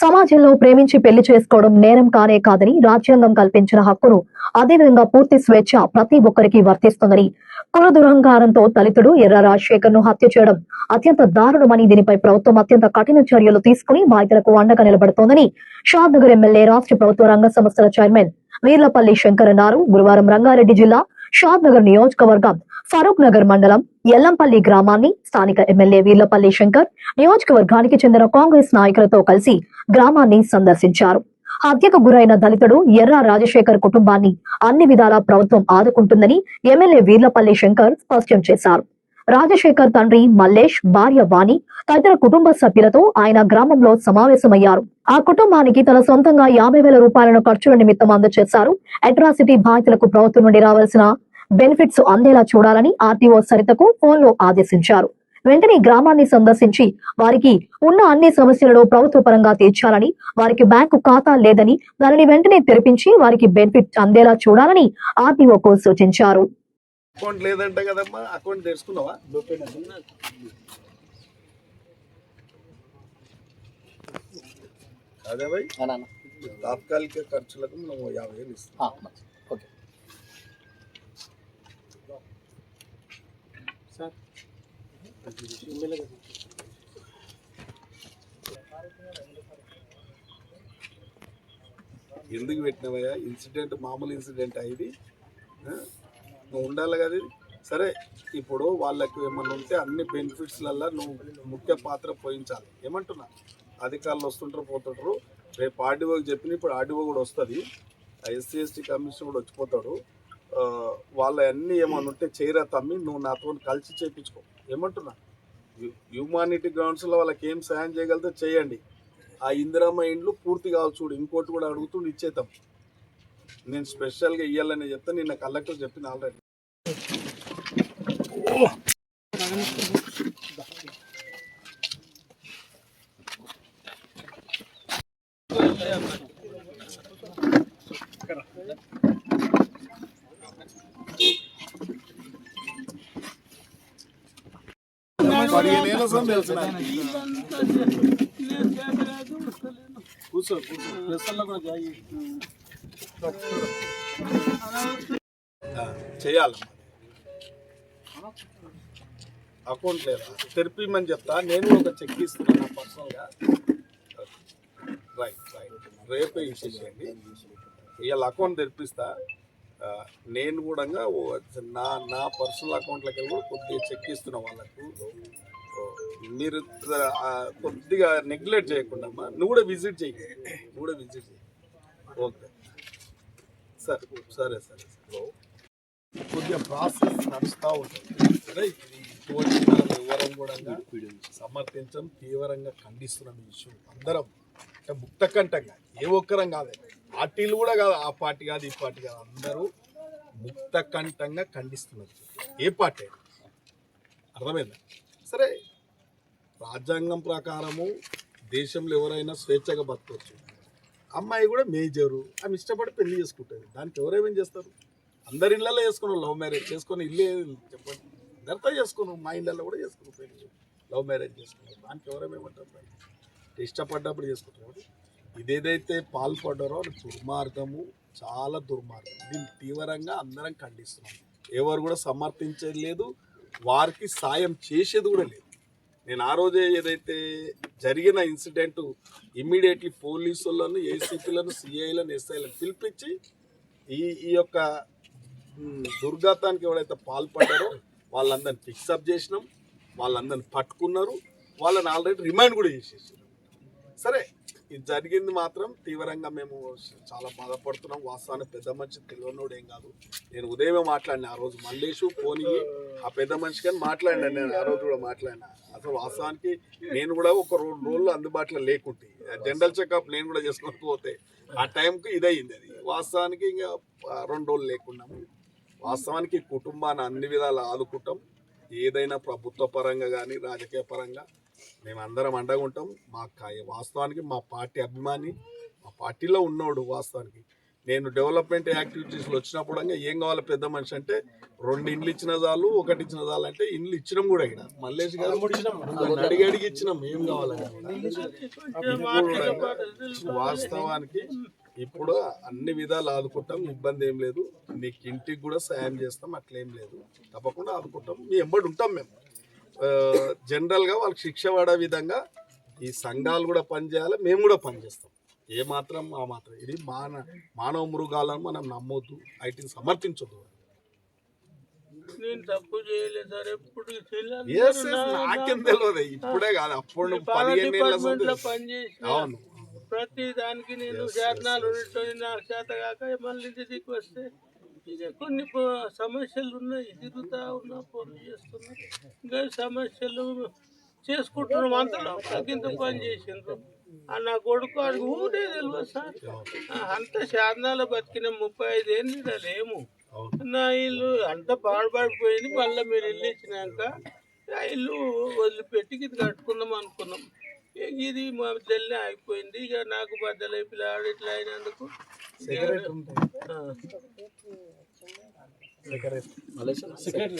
సమాజంలో ప్రేమించి పెళ్ళి చేసుకోవడం నేరం కానే కాదని రాజ్యాంగం కల్పించిన హక్కును అదేవిధంగా పూర్తి స్వేచ్ఛ ప్రతి ఒక్కరికి వర్తిస్తుందని కుల దురహంకారంతో దళితుడు ఎర్ర రాజశేఖర్ను హత్య చేయడం అత్యంత దారుణమని దీనిపై ప్రభుత్వం అత్యంత కఠిన చర్యలు తీసుకుని బాధితులకు అండగా నిలబడుతోందని షాద్ నగర్ ఎమ్మెల్యే రాష్ట్ర ప్రభుత్వ రంగ సంస్థల చైర్మన్ వీర్లపల్లి శంకర్ అన్నారు గురువారం రంగారెడ్డి జిల్లా షాద్ నగర్ నియోజకవర్గం ఫరూక్ నగర్ మండలం ఎల్లంపల్లి గ్రామాన్ని స్థానిక ఎమ్మెల్యే వీర్లపల్లి శంకర్ నియోజకవర్గానికి చెందిన కాంగ్రెస్ నాయకులతో కలిసి గ్రామాన్ని సందర్శించారు. హత్యకు గురైన దళితుడు ఎర్ర రాజశేఖర్ కుటుంబాన్ని అన్ని విధాలా ప్రభుత్వం ఆదుకుంటుందని ఎమ్మెల్యే వీర్లపల్లి శంకర్ స్పష్టం చేశారు. రాజశేఖర్ తండ్రి మల్లేష్ భార్య వాణి తదితర కుటుంబ సభ్యులతో ఆయన గ్రామంలో సమావేశమయ్యారు. ఆ కుటుంబానికి తన సొంతంగా యాభై వేల రూపాయలను ఖర్చుల నిమిత్తం అందజేశారు. అట్రాసిటీ బాధితులకు ప్రభుత్వం నుండి రావాల్సిన బెనిఫిట్స్ అందేలా చూడాలని ఆర్టీఓ సరితకు ఫోన్లో ఆదేశించారు. వెంటనే గ్రామాన్ని సందర్శించి వారికి ఉన్న అన్ని సమస్యలను ప్రభుత్వ పరంగా తీర్చాలని వారికి బ్యాంకు ఖాతా లేదని దానిని వెంటనే తెరిపించి వారికి బెనిఫిట్ అందేలా చూడాలని ఆర్టీఓకు సూచించారు. అకౌంట్ లేదంట కదమ్మా అకౌంట్ తెరుచుకున్నావా? అదే భయ్ తాత్కాలిక ఖర్చులకు మనం యాభై వేలు ఇస్తాం సార్ ఎందుకు పెట్టినవయ్యా? ఇన్సిడెంట్ మామూలు ఇన్సిడెంట్ ఇది? నువ్వు ఉండాలి కదా సరే ఇప్పుడు వాళ్ళకి ఏమన్నా ఉంటే అన్ని బెనిఫిట్స్లల్లా నువ్వు ముఖ్య పాత్ర పోయించాలి. ఏమంటున్నా? అధికారులు వస్తుంటారు పోతుంటారు. రేపు ఆర్డీఓకి చెప్పిన ఇప్పుడు ఆర్డీఓ కూడా వస్తుంది. ఎస్సీ ఎస్టీ కమిషన్ కూడా వచ్చిపోతాడు వాళ్ళ అన్నీ ఏమన్నా ఉంటే చేయరా తమ్మి నువ్వు నాతో కలిసి చేయించుకో ఏమంటున్నా? హ్యూమానిటీ గ్రౌండ్స్లో వాళ్ళకి ఏం సాయం చేయగలిగితే చేయండి. ఆ ఇందిరమ్మ ఇండ్లు పూర్తి కావాలి చూడు. ఇంకోటి కూడా అడుగుతూ ఇచ్చేద్దాం నేను స్పెషల్గా ఇవ్వాలని చెప్తే నిన్న కలెక్టర్ చెప్పిన ఆల్రెడీ. పదిహేను ఏళ్ళ సంది తెలుసు నాకు. కూర్చో కూర్చో. ప్రెస్లో కూడా జాయి. చేయాలి అకౌంట్ లేదా? తెరిపిమని చెప్తా. నేను ఒక చెక్ ఇస్తున్నాను నా పర్సనల్గా. Right right. రేపే ఇచ్చేసేయండి ఇవాళ అకౌంట్ తెరిపిస్తా. నేను కూడా నా నా పర్సనల్ అకౌంట్లోకి వెళ్ళి కూడా కొద్దిగా చెక్ ఇస్తున్నా వాళ్ళకు. మీరు కొద్దిగా నెగ్లెక్ట్ చేయకుండా అమ్మా నువ్వు కూడా విజిట్ చేయి నువ్వు కూడా విజిట్ చేయి ఓకే. సరే సరే సరే కొద్దిగా ప్రాసెస్ నడుస్తూ ఉంటుంది. సరే ఇటువంటి వివరం కూడా సమర్థించడం తీవ్రంగా ఖండిస్తున్నాం ఈ ఇష్యూ అందరం. అంటే ముక్త కంఠంగా ఏ ఒక్కరం కాదు. పార్టీలు కూడా కాదు ఆ పార్టీ కాదు ఈ పార్టీ కాదు. అందరూ ముక్త కంఠంగా ఖండిస్తున్నారు. ఏ పార్టీ అర్థమైందా? సరే రాజ్యాంగం ప్రకారము దేశంలో ఎవరైనా స్వేచ్ఛగా బతకవచ్చు అమ్మాయి కూడా మేజరు ఆమె ఇష్టపడి పెళ్ళి చేసుకుంటుంది. దానికి ఎవరేమేం చేస్తారు? అందరి ఇళ్ళలో చేసుకున్నాం లవ్ మ్యారేజ్ చేసుకుని ఇల్లే చెప్పండి. అందరితో చేసుకున్నాం మా ఇళ్ళల్లో కూడా చేసుకున్నాం పెళ్ళి. లవ్ మ్యారేజ్ చేసుకున్నాం. దానికి ఎవరేమేమంటారు? ఇష్టపడ్డప్పుడు చేసుకుంటారు. ఇదేదైతే పాల్పడ్డారో అది దుర్మార్గము చాలా దుర్మార్గం. దీన్ని తీవ్రంగా అందరం ఖండిస్తున్నాం. ఎవరు కూడా సమర్థించేది లేదు వారికి సాయం చేసేది కూడా లేదు. నేను ఆ రోజే ఏదైతే జరిగిన ఇన్సిడెంట్ ఇమ్మీడియట్లీ పోలీసులను ఏసీపీలను సిఐలను ఎస్ఐలను పిలిపించి ఈ ఈ యొక్క దుర్ఘాతానికి ఎవరైతే పాల్పడ్డారో వాళ్ళందరిని ఫిక్సప్ చేసినాం. వాళ్ళందరిని పట్టుకున్నారు. వాళ్ళని ఆల్రెడీ రిమైండ్ కూడా చేసేసారు సరే ఇది జరిగింది మాత్రం తీవ్రంగా మేము చాలా బాధపడుతున్నాం. వాస్తవానికి పెద్ద మనిషి తెలియనోడు ఏం కాదు. నేను ఉదయమే మాట్లాడిన ఆ రోజు మల్లేషు పోనీ ఆ పెద్ద మనిషి కానీ మాట్లాడినా నేను ఆ రోజు కూడా మాట్లాడినా. అసలు వాస్తవానికి నేను కూడా ఒక రెండు రోజులు అందుబాటులో లేకుంటే జనరల్ చెకప్ నేను కూడా చేసుకొని పోతే ఆ టైంకి ఇదయింది అది. వాస్తవానికి ఇంకా రెండు రోజులు లేకున్నాము వాస్తవానికి కుటుంబాన్ని అన్ని విధాలు ఆదుకుంటాం. ఏదైనా ప్రభుత్వ పరంగా కానీ రాజకీయ పరంగా మేమందరం అండగా ఉంటాం. మా వాస్తవానికి మా పార్టీ అభిమాని మా పార్టీలో ఉన్నోడు వాస్తవానికి. నేను డెవలప్మెంట్ యాక్టివిటీస్లో వచ్చినప్పుడు ఏం కావాలి పెద్ద మనిషి అంటే రెండు ఇండ్లు ఇచ్చిన చాలు ఒకటి ఇచ్చిన చాలు అంటే ఇండ్లు ఇచ్చినాం కూడా ఇక్కడ. మల్లేష్ గారు అడిగి అడిగి ఇచ్చినాం ఏం ఇప్పుడు వాస్తవానికి ఇప్పుడు అన్ని విధాలు ఆదుకుంటాం ఇబ్బంది ఏం లేదు. నీకు ఇంటికి కూడా సాయం చేస్తాం అట్లేం లేదు. తప్పకుండా ఆదుకుంటాం. మీ ఎంబడి ఉంటాం మేము. జనరల్గా వాళ్ళకి శిక్ష పడే విధంగా ఈ సంఘాలు కూడా పనిచేయాలి మేము కూడా పనిచేస్తాం ఏ మాత్రం ఆ మాత్రం. ఇది మాన మానవ మృగాలను మనం నమ్మొద్దు వాటిని సమర్థించొద్దు. నేను తప్పు చేయలేదు సార్ ఎప్పుడు నాకేం తెలియదు ఇప్పుడే కాదు అప్పుడు పదిహేను అవును. ప్రతి దానికి నేను శాతనాలు ఉన్నట్టు నాకు చేత కాక మళ్ళీ ఇంటికి వస్తే కొన్ని సమస్యలు ఉన్నాయి తిరుగుతా ఉన్నా ఫోన్ చేస్తున్నా. ఇంకా సమస్యలు చేసుకుంటున్నాం అంతలో. తగ్గింత పని చేసిండ్రు. ఆ నా కొడుకు ఆడికి ఊరే తెలియదు సార్. అంత శాతనాలు బతికిన ముప్పై ఐదు ఏళ్ళు ఈడ లేము. నా ఇల్లు అంత పాడుపడిపోయింది. మళ్ళీ మీరు ఇల్లు ఇచ్చినాక ఆ ఇల్లు వదిలిపెట్టి ఇది కట్టుకుందాం అనుకున్నాం. ఇది మా తెల్లి అయిపోయింది ఇక నాకు బద్దలు పిల్లాడు ఇట్లా అయినందుకు. ఇక- ఆ.